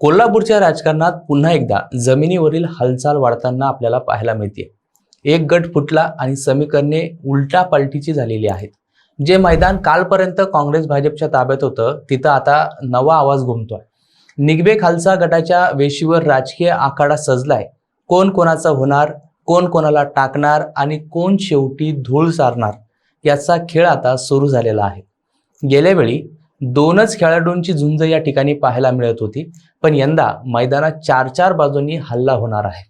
कोल्हापूरच्या राजकारणात पुन्हा एकदा जमिनीवरील हालचाल वाढताना आपल्याला पाहायला मिळते. एक गट फुटला आणि समीकरणे उलटा पालटीची झालेली आहेत. जे मैदान कालपर्यंत काँग्रेस भाजपच्या ताब्यात होतं तिथं आता नवा आवाज घुमतोय. निगबे खालसा गटाच्या वेशीवर राजकीय आखाडा सजलाय. कोण कोणाचा होणार कोण कोणाला टाकणार आणि कोण शेवटी धूळ सारणार याचा खेळ आता सुरू झालेला आहे. गेल्यावेळी दोनच खेळाडूंची झुंज या ठिकाणी पाहायला मिळत होती पण यंदा मैदानात चार चार बाजूंनी हल्ला होणार आहे.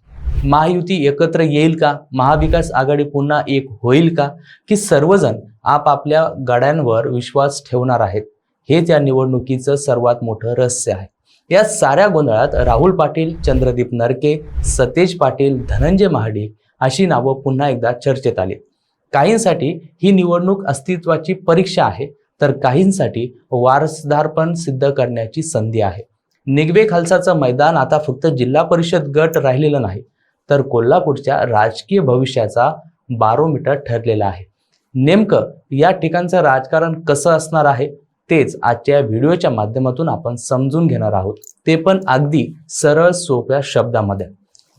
महायुती एकत्र येईल का? महाविकास आघाडी पुन्हा एक होईल का? की सर्वजण आपापल्या गड्यांवर विश्वास ठेवणार आहेत? हेच या निवडणुकीचं सर्वात मोठं रहस्य आहे. या साऱ्या गोंधळात राहुल पाटील चंद्रदीप नरके सतेज पाटील धनंजय महाडिक अशी नावं पुन्हा एकदा चर्चेत आली. काहींसाठी ही निवडणूक अस्तित्वाची परीक्षा आहे तर काहींसाठी वारसदारपण सिद्ध करण्याची संधी आहे. निगवे खालसाचं मैदान आता फक्त जिल्हा परिषद गट राहिलेलं नाही तर कोल्हापूरच्या राजकीय भविष्याचा बारोमीटर ठरलेला आहे. नेमकं या ठिकाणचं राजकारण कसं असणार आहे तेच आजच्या व्हिडिओच्या माध्यमातून आपण समजून घेणार आहोत. ते पण अगदी सरळ सोप्या शब्दामध्ये.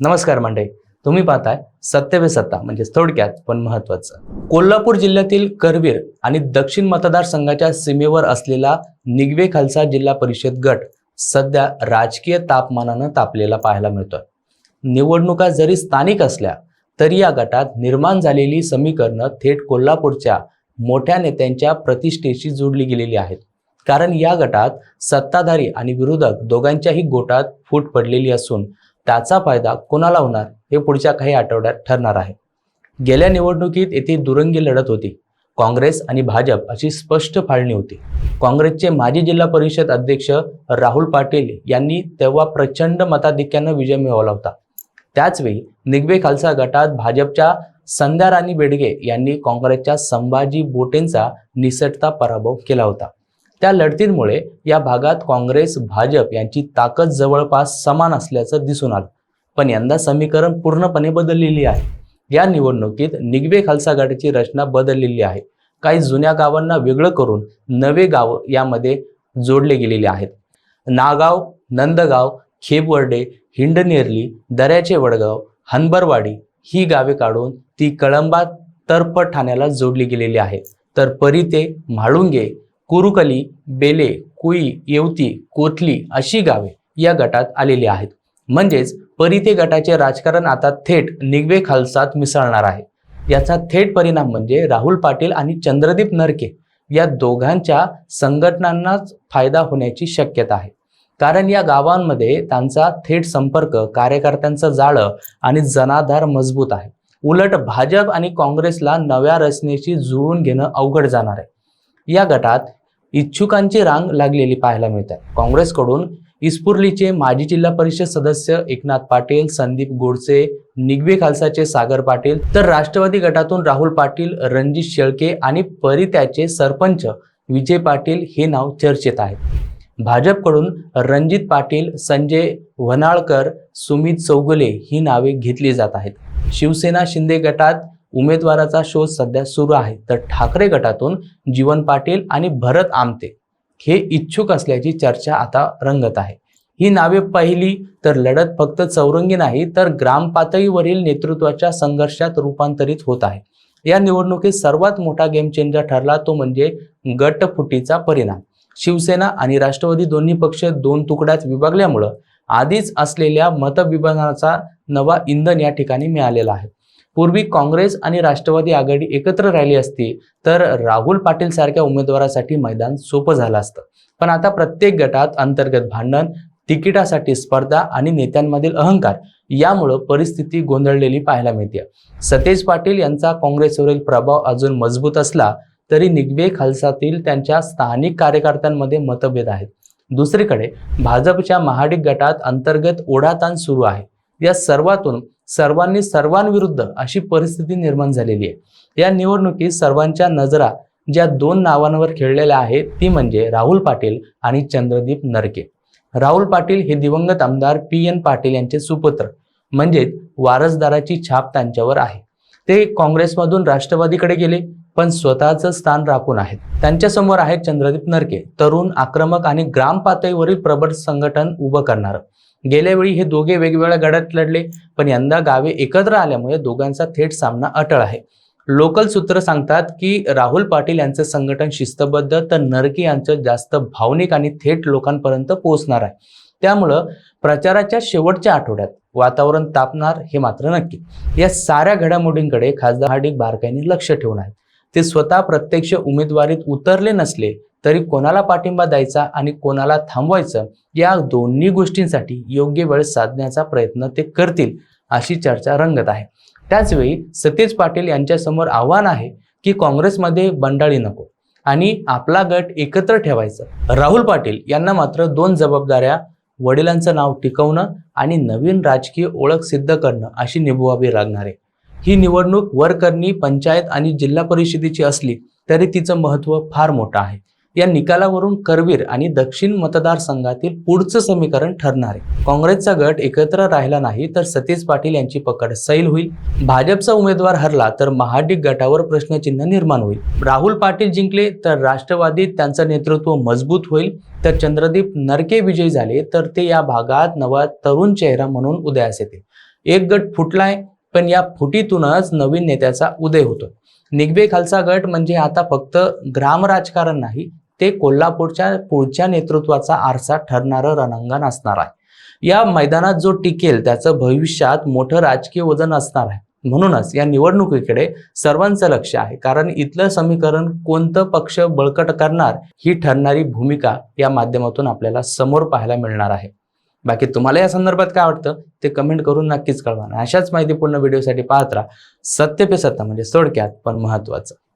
नमस्कार मंडळी तुम्ही पाहताय सत्य सत्ता म्हणजे थोडक्यात पण महत्वाचं. कोल्हापूर जिल्ह्यातील करवीर आणि दक्षिण मतदारसंघाच्या सीमेवर असलेला निगवे खालसा जिल्हा परिषद गट सध्या राजकीय तापमानानं तापलेला पाहायला मिळतोय. निवडणुका जरी स्थानिक असल्या तरी या गटात निर्माण झालेली समीकरणं थेट कोल्हापूरच्या मोठ्या नेत्यांच्या प्रतिष्ठेशी जोडली गेलेली आहेत. कारण या गटात सत्ताधारी आणि विरोधक दोघांच्याही गोटात फूट पडलेली असून त्याचा फायदा कोणाला होणार हे पुढच्या काही आठवड्यात ठरणार आहे. गेल्या निवडणुकीत येथे दुरंगी लढत होती. काँग्रेस आणि भाजप अशी स्पष्ट फाळणी होती. काँग्रेसचे माजी जिल्हा परिषद अध्यक्ष राहुल पाटील यांनी तेव्हा प्रचंड मताधिक्यानं विजय मिळवला होता. त्याचवेळी निगवे खालसा गटात भाजपच्या संध्या राणी बेडगे यांनी काँग्रेसच्या संभाजी बोटेंचा निसटता पराभव केला होता. त्या लढतींमुळे या भागात काँग्रेस भाजप यांची ताकद जवळपास समान असल्याचं दिसून आलं. पण यंदा समीकरण पूर्णपणे बदललेली आहे. या निवडणुकीत निगवे खालसा गटाची रचना बदललेली आहे. काही जुन्या गावांना वेगळं करून नवे गाव यामध्ये जोडले गेलेले आहेत. नागाव नंदगाव खेबवर्डे हिंडनेरली दऱ्याचे वडगाव हनबरवाडी ही गावे काढून ती कळंबा तर्फ ठाण्याला जोडली गेलेली आहे. तर परिते म्हाळुंगे कुरुकली बेले कुई येवती कोथली अशी गावे या गटात आलेली आहेत. म्हणजेच परिते गटाचे राजकारण आता थेट निगवे खालसात मिसळणार आहे. याचा थेट परिणाम म्हणजे राहुल पाटील आणि चंद्रदीप नरके या दोघांच्या संघटनांनाच फायदा होण्याची शक्यता आहे. कारण या गावांमध्ये त्यांचा थेट संपर्क कार्यकर्त्यांचं जाळं आणि जनाधार मजबूत आहे. उलट भाजप आणि काँग्रेसला नव्या रचनेशी जुळून घेणं अवघड जाणार आहे. या गटात इच्छुकांची रांग लागलेली पाहायला मिळते काँग्रेसकडून इस्पुर्लीचे माजी जिल्हा परिषद सदस्य एकनाथ पाटील संदीप गोडसे निगवे खालसाचे सागर पाटील तर राष्ट्रवादी गटातून राहुल पाटील रणजित शेळके आणि परित्याचे सरपंच विजय पाटील हे नाव चर्चेत आहेत भाजपकडून रणजित पाटील संजय वनाळकर सुमित चौगुले ही नावे घेतली जात आहेत. शिवसेना शिंदे गटात उमेदवाराचा शोध सध्या सुरू आहे. तर ठाकरे गटातून जीवन पाटील आणि भरत आमते हे इच्छुक असल्याची चर्चा आता रंगत आहे. ही नावे पाहिली तर लढत फक्त चौरंगी नाही तर ग्राम पातळीवरील नेतृत्वाच्या संघर्षात रूपांतरित होत आहे. या निवडणुकीत सर्वात मोठा गेम चेंजर ठरला तो म्हणजे गटफुटीचा परिणाम. शिवसेना आणि राष्ट्रवादी दोन्ही पक्ष दोन तुकड्यात विभागल्यामुळं आधीच असलेल्या मतविभाजनाचा नवा इंधन या ठिकाणी मिळालेला आहे. पूर्वी काँग्रेस आणि राष्ट्रवादी आघाडी एकत्र राहिली असती तर राहुल पाटील सारख्या उमेदवारासाठी मैदान सोपं झालं असतं. पण आता प्रत्येक गटात अंतर्गत भांडण तिकिटासाठी स्पर्धा आणि नेत्यांमधील अहंकार यामुळं परिस्थिती गोंधळलेली पाहायला मिळते. सतेज पाटील यांचा काँग्रेसवरील प्रभाव अजून मजबूत असला तरी निगवे खालसातील त्यांच्या स्थानिक कार्यकर्त्यांमध्ये मतभेद आहेत. दुसरीकडे भाजपच्या महाडिक गटात अंतर्गत ओढाताण सुरू आहे. या सर्वातून सर्वांनी सर्वांविरुद्ध अशी परिस्थिती निर्माण झालेली आहे. या निवडणुकीत सर्वांच्या नजरा ज्या दोन नावांवर खेळलेल्या आहेत ती म्हणजे राहुल पाटील आणि चंद्रदीप नरके. राहुल पाटील हे दिवंगत आमदार पी एन पाटील यांचे सुपुत्र म्हणजेच वारसदाराची छाप त्यांच्यावर आहे. ते काँग्रेसमधून राष्ट्रवादीकडे गेले पण स्वतःचं स्थान राखून आहेत. त्यांच्यासमोर आहेत चंद्रदीप नरके तरुण आक्रमक आणि ग्राम पातळीवरील प्रबळ संघटन उभं करणार. गेल्या वेळी हे दोघे वेगवेगळ्या गडात लढले पण यंदा गावे एकत्र आल्यामुळे दोघांचा थेट सामना अटळ आहे. लोकल सूत्र सांगतात की राहुल पाटील यांचं संघटन शिस्तबद्ध तर नरके यांचं जास्त भावनिक आणि थेट लोकांपर्यंत पोहोचणार आहे. त्यामुळं प्रचाराच्या शेवटच्या आठवड्यात वातावरण तापणार हे मात्र नक्की. या साऱ्या घडामोडींकडे खासदार हार्दिक बारकाईने लक्ष ठेवून आहेत. ते स्वतः प्रत्यक्ष उमेदवारीत उतरले नसले तरी कोणाला पाठिंबा द्यायचा आणि कोणाला थांबवायचं या दोन्ही गोष्टींसाठी योग्य वेळ साधण्याचा प्रयत्न ते करतील अशी चर्चा रंगत आहे. त्याचवेळी सतीश पाटील यांच्यासमोर आव्हान आहे की काँग्रेसमध्ये बंडाळी नको आणि आपला गट एकत्र ठेवायचं. राहुल पाटील यांना मात्र दोन जबाबदाऱ्या वडिलांचं नाव टिकवणं आणि नवीन राजकीय ओळख सिद्ध करणं अशी निभवावी लागणार आहे. ही निवडणूक वरकरणी पंचायत आणि जिल्हा परिषदेची असली तरी तिचं महत्त्व फार मोठं आहे. या निकालावरून करवीर आणि दक्षिण मतदारसंघातील पुढचं समीकरण ठरणार आहे. काँग्रेसचा गट एकत्र राहिला नाही तर सतीश पाटील यांची पकड सैल होईल. भाजपचा उमेदवार हरला तर महाडिक गटावर प्रश्नचिन्ह निर्माण होईल. राहुल पाटील जिंकले तर राष्ट्रवादीत त्यांचं नेतृत्व मजबूत होईल. तर चंद्रदीप नरके विजयी झाले तर ते या भागात नवा तरुण चेहरा म्हणून उदयास येते एक गट फुटलाय पण या फुटीतूनच नवीन नेत्याचा उदय होतो. निगबे खालचा गट म्हणजे आता फक्त ग्राम राजकारण नाही ते कोल्हापूरच्या पुढच्या नेतृत्वाचा आरसा ठरणारं रणांगण असणार आहे. या मैदानात जो टिकेल त्याचं भविष्यात मोठं राजकीय वजन असणार आहे. म्हणूनच या निवडणुकीकडे सर्वांचं लक्ष आहे. कारण इथलं समीकरण कोणतं पक्ष बळकट करणार ही ठरणारी भूमिका या माध्यमातून आपल्याला समोर पाहायला मिळणार आहे. बाकी तुम्हाला या संदर्भात काय वाटतं ते कमेंट करून नक्कीच कळवा. अशाच माहितीपूर्ण व्हिडिओसाठी पाहत राहा. सत्य पे सत्ता म्हणजे थोडक्यात पण महत्वाचं